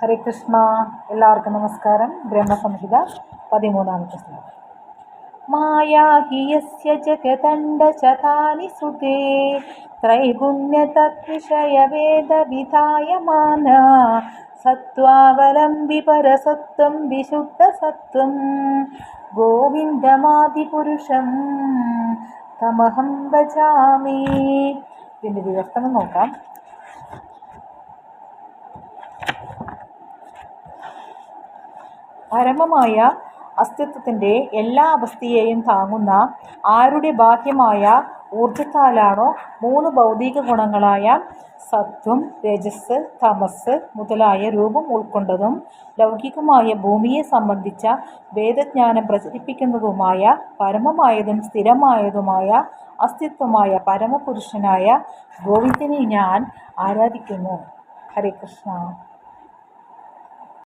ഹരേ കൃഷ്ണ. എല്ലാവർക്കും നമസ്കാരം. ബ്രഹ്മസംഹിത പതിമൂന്നാമത്തെ ശ്ലോകം. മായാ ഹി യസ്യ ത്രൈഗുണ്യതൃഷയവേദവിധായ സുതേ ത്രൈഗുണ്യതദ്വിഷയവേദവിധായമാന സത്വാവലംബി പരസത്വം വിശുദ്ധസത്വം ഗോവിന്ദമാതിപുരുഷം തമഹം ഭജാമി. ഇതിന്റെ വിവർത്തനം നോക്കാം. പരമമായ അസ്തിത്വത്തിന്റെ എല്ലാ അവസ്ഥയെയും താങ്ങുന്ന ആരുടെ ബാഹ്യമായ ഊർജത്താലാണോ മൂന്ന് ഭൗതിക ഗുണങ്ങളായ സത്വം രജസ് തമസ് മുതലായ രൂപം ഉൾക്കൊണ്ടതും ലൗകികമായ ഭൂമിയെ സംബന്ധിച്ച വേദജ്ഞാനം പ്രചരിപ്പിക്കുന്നതുമായ പരമമായതും സ്ഥിരമായതുമായ അസ്തിത്വമായ പരമപുരുഷനായ ഗോവിന്ദനെ ഞാൻ ആരാധിക്കുന്നു. ഹരേ കൃഷ്ണ.